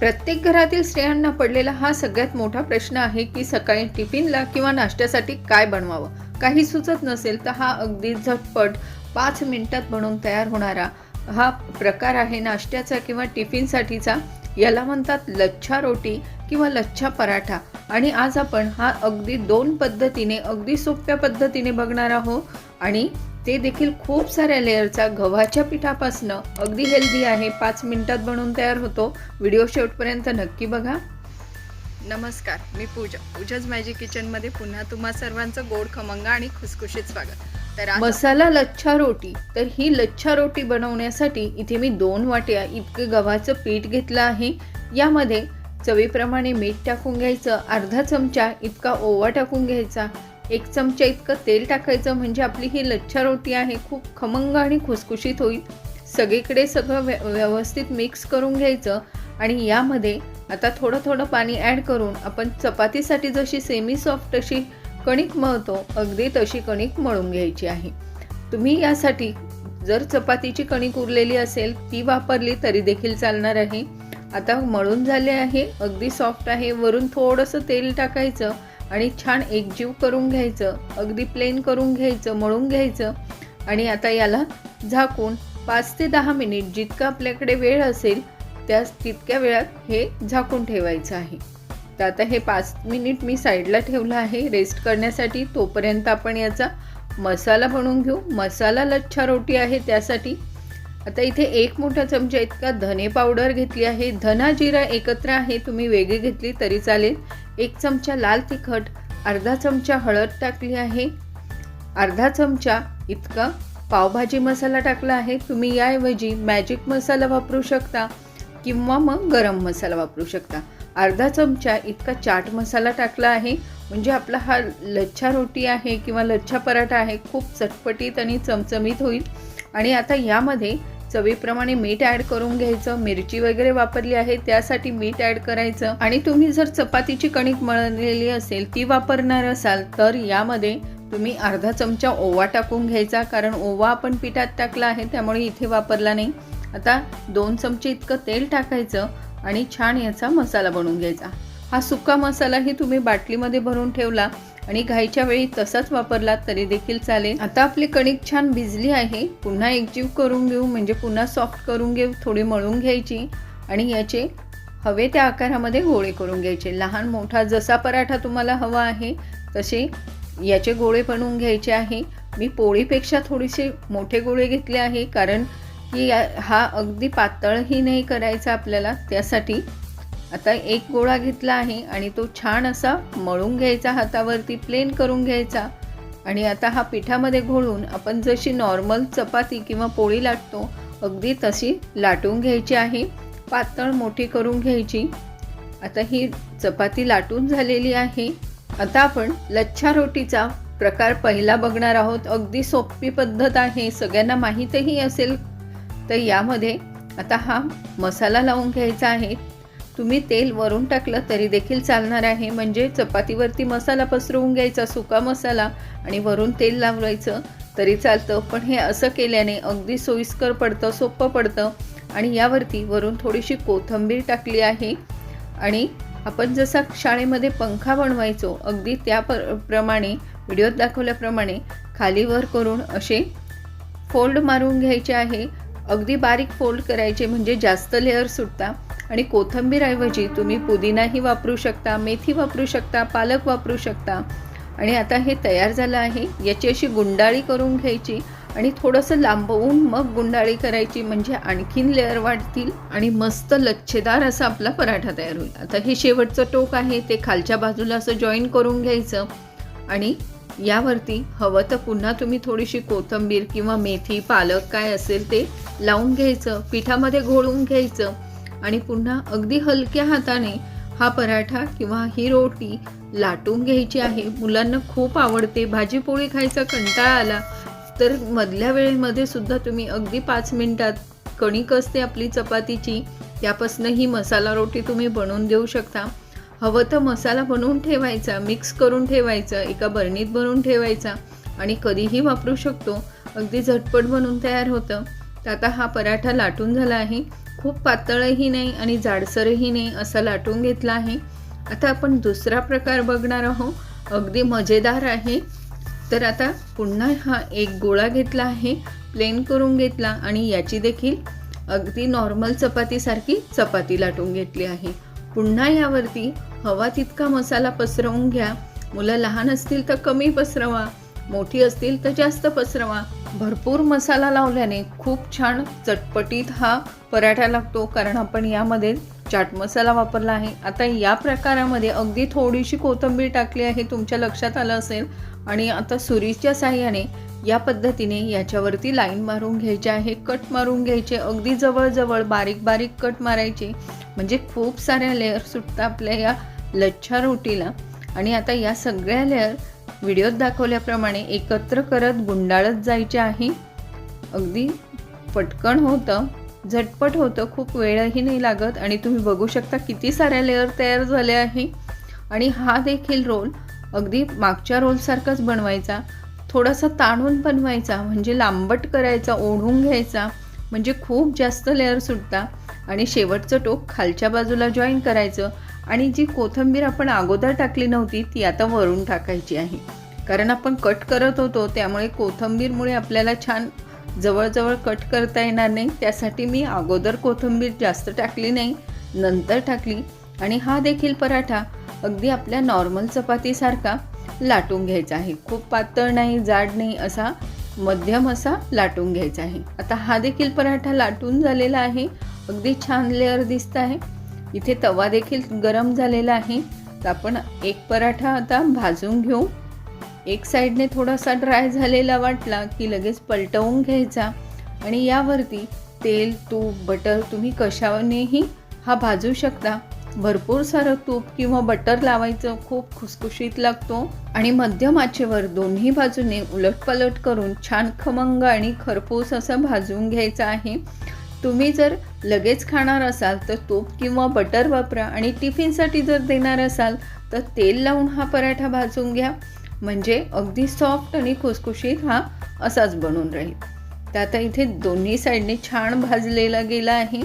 प्रत्येक घरातील स्त्रियांना पडलेला हा सगळ्यात मोठा प्रश्न आहे की सकाळी टिफिनला किंवा नाश्त्यासाठी काय बनवावं? काही सुचत नसेल तर हा अगदी झटपट पाच मिनिटात बनवून तयार होणारा हा प्रकार आहे नाश्त्याचा किंवा टिफिनसाठीचा. याला म्हणतात लच्छा रोटी किंवा लच्छा पराठा. आणि आज आपण हा अगदी दोन पद्धतीने अगदी सोप्या पद्धतीने बघणार आहोत. आणि ते देखील खूप साऱ्या लेअरचा गव्हाच्या पिठापासनं अगदी हेल्दी आहे. पाच मिनिटात बनवून तयार होतो. व्हिडिओ शेवटपर्यंत नक्की बघा. नमस्कार मी पूजा. पूजाच मॅजिक किचनमध्ये पुन्हा तुम्हा सर्वांचं गोड खमंग आणि खुसखुशीत स्वागत. तर मसाला लच्छा रोटी. तर ही लच्छा रोटी बनवण्यासाठी इथे मी दोन वाट्या इतकं गव्हाचं पीठ घेतलं आहे. यामध्ये चवीप्रमाणे मीठ टाकून घ्यायचं अर्धा चमचा इतका ओवा टाकून घ्यायचा एक चमचा इतकं तेल टाकायचं म्हणजे आपली ही लच्छा रोटी आहे खूप खमंग आणि खुसखुशीत होईल. सगळीकडे सगळं व्य व्यवस्थित मिक्स करून घ्यायचं आणि यामध्ये आता थोडं थोडं पाणी ॲड करून आपण चपातीसाठी जशी सेमी सॉफ्ट अशी कणिक मळतो अगदी तशी कणिक मळून घ्यायची आहे. तुम्ही यासाठी जर चपातीची कणिक उरलेली असेल ती वापरली तरी देखील चालणार आहे. आता मळून झाले आहे अगदी सॉफ्ट आहे वरून थोडंसं तेल टाकायचं आणि छान एकजीव करून घ्यायचं अगदी प्लेन करून घ्यायचं मळून घ्यायचं. आणि आता याला झाकून पाच ते दहा मिनिट जितकं आपल्याकडे वेळ असेल त्या तितक्या वेळात हे झाकून ठेवायचं आहे. तर आता हे पाच मिनिट मी साईडला ठेवलं आहे. रेस्ट करण्यासाठी तोपर्यंत आपण याचा मसाला बनवून घेऊ. मसाला लच्छा रोटी आहे त्यासाठी. आता इथे एक मोठा चमचा इतका धने पावडर घेतली आहे. धना जिरा एकत्र आहे. तुम्ही वेगळी घेतली तरी चालेल. एक चमचा लाल तिखट अर्धा चमचा हळद टाकली आहे. अर्धा चमचा इतका पावभाजी मसाला टाकला आहे. तुम्ही याऐवजी मॅजिक मसाला वापरू शकता किंवा मग गरम मसाला वापरू शकता. अर्धा चमचा इतका चाट मसाला टाकला आहे. म्हणजे आपला हा लच्छा रोटी आहे किंवा लच्छा पराठा आहे खूप चटपटीत आणि चमचमीत होईल. आणि आता यामध्ये चवीप्रमाणे मीठ ॲड करून घ्यायचं मिरची वगैरे वापरली आहे त्यासाठी मीठ ॲड करायचं. आणि तुम्ही जर चपातीची कणिक मळलेली असेल ती वापरणार असाल तर यामध्ये तुम्ही अर्धा चमचा ओवा टाकून घ्यायचा कारण ओवा आपण पिठात टाकला आहे त्यामुळे इथे वापरला नाही. आता दोन चमचे इतकं तेल टाकायचं आणि छान याचा मसाला बनवून घ्यायचा. हा सुका मसालाही तुम्ही बाटलीमध्ये भरून ठेवला आणि घाईच्या वेळी तसाच वापरला तरी देखील चालेल. आता आपली कणिक छान भिजली आहे. पुन्हा एकजीव करून घेऊ म्हणजे पुन्हा सॉफ्ट करून घेऊ थोडी मळून घ्यायची आणि याचे हवे त्या आकारामध्ये गोळे करून घ्यायचे. लहान मोठा जसा पराठा तुम्हाला हवा आहे तसे याचे गोळे बनवून घ्यायचे आहे. मी पोळीपेक्षा थोडेसे मोठे गोळे घेतले आहे कारण की या हा अगदी पातळही नाही करायचा आपल्याला. त्यासाठी आता एक गोळा घेतला आहे आणि तो छान असा मळून घ्यायचा हातावरती प्लेन करून घ्यायचा. आणि आता हा पिठामध्ये घोळून आपण जशी नॉर्मल चपाती किंवा पोळी लाटतो अगदी तशी लाटून घ्यायची आहे. पातळ मोठी करून घ्यायची. आता ही चपाती लाटून झालेली आहे. आता आपण लच्छा रोटीचा प्रकार पहिला बघणार आहोत. अगदी सोपी पद्धत आहे. सगळ्यांना माहीतही असेल. तर यामध्ये आता हा मसाला लावून घ्यायचा आहे. तुम्ही तेल वरून टाकलं तरी देखील चालणार आहे. म्हणजे चपातीवरती मसाला पसरवून घ्यायचा सुका मसाला आणि वरून तेल लावायचं तरी चालतं. पण हे असं केल्याने अगदी सोयीस्कर पडतं सोपं पडतं. आणि यावरती वरून थोडीशी कोथिंबीर टाकली आहे. आणि आपण जसा शाळेमध्ये पंखा बनवायचो अगदी त्या प प्रमाणे व्हिडिओत दाखवल्याप्रमाणे खालीवर करून असे फोल्ड मारून घ्यायचे आहे. अगदी बारीक फोल्ड करायचे म्हणजे जास्त लेअर सुटता. आणि कोथिंबीरऐवजी तुम्ही पुदिनाही वापरू शकता मेथी वापरू शकता पालक वापरू शकता. आणि आता हे तयार झालं आहे. याची अशी गुंडाळी करून घ्यायची आणि थोडंसं लांबवून मग गुंडाळी करायची. म्हणजे आणखीन लेअर वाढतील आणि मस्त लच्छेदार असा आपला पराठा तयार होईल. आता हे शेवटचं टोक आहे. ते खालच्या बाजूला असं जॉईन करून घ्यायचं. आणि यावरती हवं तर पुन्हा तुम्ही थोडीशी कोथिंबीर किंवा मेथी पालक काय असेल ते लावून घ्यायचं. पिठामध्ये घोळून घ्यायचं. आणि पुन्हा अगदी हलक्या हाताने हा पराठा किंवा ही रोटी लाटून घ्यायची आहे. मुलांना खूप आवडते. भाजीपोळी खायचा कंटाळा आला तर मधल्या वेळेमध्ये सुद्धा तुम्ही अगदी पाच मिनटात कणिक असते आपली चपातीची त्यापासून ही मसाला रोटी तुम्ही बनवून देऊ शकता. हवं तर मसाला बनवून ठेवायचा मिक्स करून ठेवायचा एका बरणीत बनवून ठेवायचा आणि कधीही वापरू शकतो. अगदी झटपट बनवून तयार होतं. तर आता हा पराठा लाटून झाला आहे. खूप पातळही नाही आणि जाडसरही नाही असं लाटून घेतला आहे. आता आपण दुसरा प्रकार बघणार आहोत. अगदी मजेदार आहे. तर आता पुन्हा हा एक गोळा घेतला आहे. प्लेन करून घेतला आणि याची देखील अगदी नॉर्मल चपातीसारखी चपाती लाटून घेतली आहे. पुन्हा यावरती हवा तितका मसाला पसरवून घ्या. मुलं लहान असतील तर कमी पसरवा. मोठी असतील तर जास्त पसरवा. भरपूर मसाला लावल्याने खूप छान चटपटीत हा पराठा लागतो कारण आपण यामध्ये चाट मसाला वापरला आहे. आता या प्रकारामध्ये अगदी थोडीशी कोथिंबीर टाकली आहे तुमच्या लक्षात आलं असेल. आणि आता सुरीच्या साह्याने या पद्धतीने याच्यावरती लाईन मारून घ्यायची आहे कट मारून घ्यायचे अगदी जवळजवळ बारीक बारीक कट मारायचे. म्हणजे खूप साऱ्या लेअर सुटतात आपल्या या लच्छा रोटीला. आणि आता या सगळ्या लेअर व्हिडिओत दाखवल्याप्रमाणे एकत्र करत गुंडाळत जायचे आहे. अगदी पटकन होतं. झटपट होतं. खूप वेळही नाही लागत. आणि तुम्ही बघू शकता किती साऱ्या लेअर तयार झाले आहे. आणि हा देखील रोल अगदी मागच्या रोलसारखाच बनवायचा. थोडासा ताणून बनवायचा. म्हणजे लांबट करायचा ओढून घ्यायचा. म्हणजे खूप जास्त लेअर सुटता. आणि शेवटचं टोक खालच्या बाजूला जॉईन करायचं. आणि जी कोथिंबीर आपण अगोदर टाकली नव्हती ती आता वरून टाकायची आहे. कारण आपण कट करत होतो त्यामुळे कोथिंबीरमुळे आपल्याला छान जवळजवळ कट करता येणार नाही. त्यासाठी मी अगोदर कोथिंबीर जास्त टाकली नाही नंतर टाकली. आणि हा देखील पराठा अगदी आपल्या नॉर्मल चपातीसारखा लाटून घ्यायचा आहे. खूप पातळ नाही जाड नाही असा मध्यम असा लाटून घ्यायचा आहे. आता हा देखील पराठा लाटून झालेला आहे. अगदी छान लेअर दिसत आहे. इथे तवा देखील गरम झालेला आहे. तर आपण एक पराठा आता भाजून घेऊ. एक साईडने थोडासा ड्राय झालेला वाटला की लगेच पलटवून घ्यायचा. आणि यावरती तेल तूप बटर तुम्ही कशानेही हा भाजू शकता. भरपूर सारं तूप किंवा बटर लावायचं खूप खुसखुशीत लागतो. आणि मध्यम आचेवर दोन्ही बाजूने उलटपलट करून छान खमंग आणि खरपूस असं भाजून घ्यायचं आहे. तुम्ही जर लगेच खाणार असाल तर तूप किंवा बटर वापरा आणि टिफिनसाठी जर देणार असाल तर तेल लावून हा पराठा भाजून घ्या. म्हणजे अगदी सॉफ्ट आणि खुसखुशीत हा असाच बनून राहील. तर आता इथे दोन्ही साईडने छान भाजलेला गेला आहे.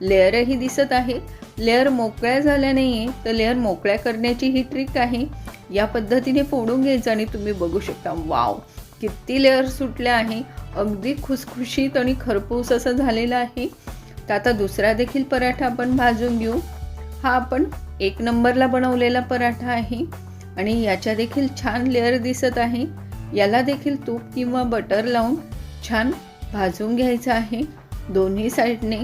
लेअरही दिसत आहे. लेअर मोकळ्या झाल्या नाही आहे तर लेअर मोकळ्या करण्याची ही ट्रिक आहे. या पद्धतीने फोडून घ्यायचं आणि तुम्ही बघू शकता. वाव! किती लेअर सुटल्या आहे अगदी खुसखुशीत आणि खरपूस असं झालेलं आहे. तर आता दुसरा देखील पराठा आपण भाजून घेऊ. हा आपण एक नंबरला बनवलेला पराठा आहे आणि याच्या देखील छान लेअर दिसत आहे. याला देखील तूप किंवा बटर लावून छान भाजून घ्यायचं आहे. दोन्ही साईडने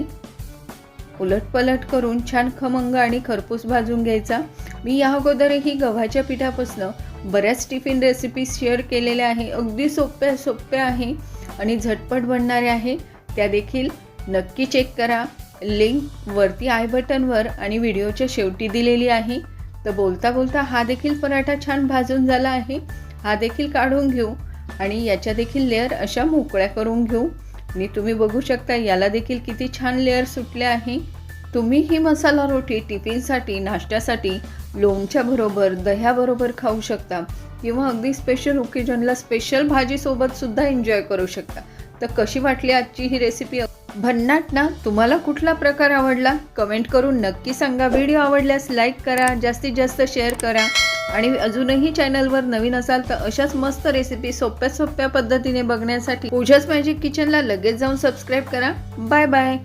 उलटपलट करून छान खमंग आणि खरपूस भाजून घ्यायचा. मी या अगोदरही गव्हाच्या पिठापासून बऱ्याच टिफिन रेसिपीज शेअर केलेल्या आहे. अगदी सोप्या सोप्या आहे. आणि झटपट बनणाऱ्या आहे. त्या देखील नक्की चेक करा. लिंक वरती आय बटनवर आणि व्हिडिओच्या शेवटी दिलेली आहे. तर बोलता बोलता हा देखील पराठा छान भाजून झाला आहे. हा देखील काढून घेऊ आणि याच्या देखील लेअर अशा मोकळ्या करून घेऊ. आणि तुम्ही बघू शकता याला देखील किती छान लेअर सुटले आहे. तुम्ही ही मसाला रोटी टिफिनसाठी नाश्त्यासाठी लोणच्याबरोबर दह्याबरोबर खाऊ शकता. किंवा अगदी स्पेशल ओकेजनला स्पेशल भाजीसोबत सुद्धा एन्जॉय करू शकता. तर कशी वाटली आजची ही रेसिपी भन्नाट ना तुम्हाला कुठला प्रकार आवडला? कमेंट करून नक्की सांगा. व्हिडिओ आवडल्यास लाईक करा जास्तीत जास्त शेअर करा. आणि अजूनही चॅनलवर नवीन असाल तर अशाच मस्त रेसिपी सोप्या सोप्या पद्धतीने बघण्यासाठी पूजाच मॅजिक किचनला लगेच जाऊन सबस्क्राईब करा. Bye bye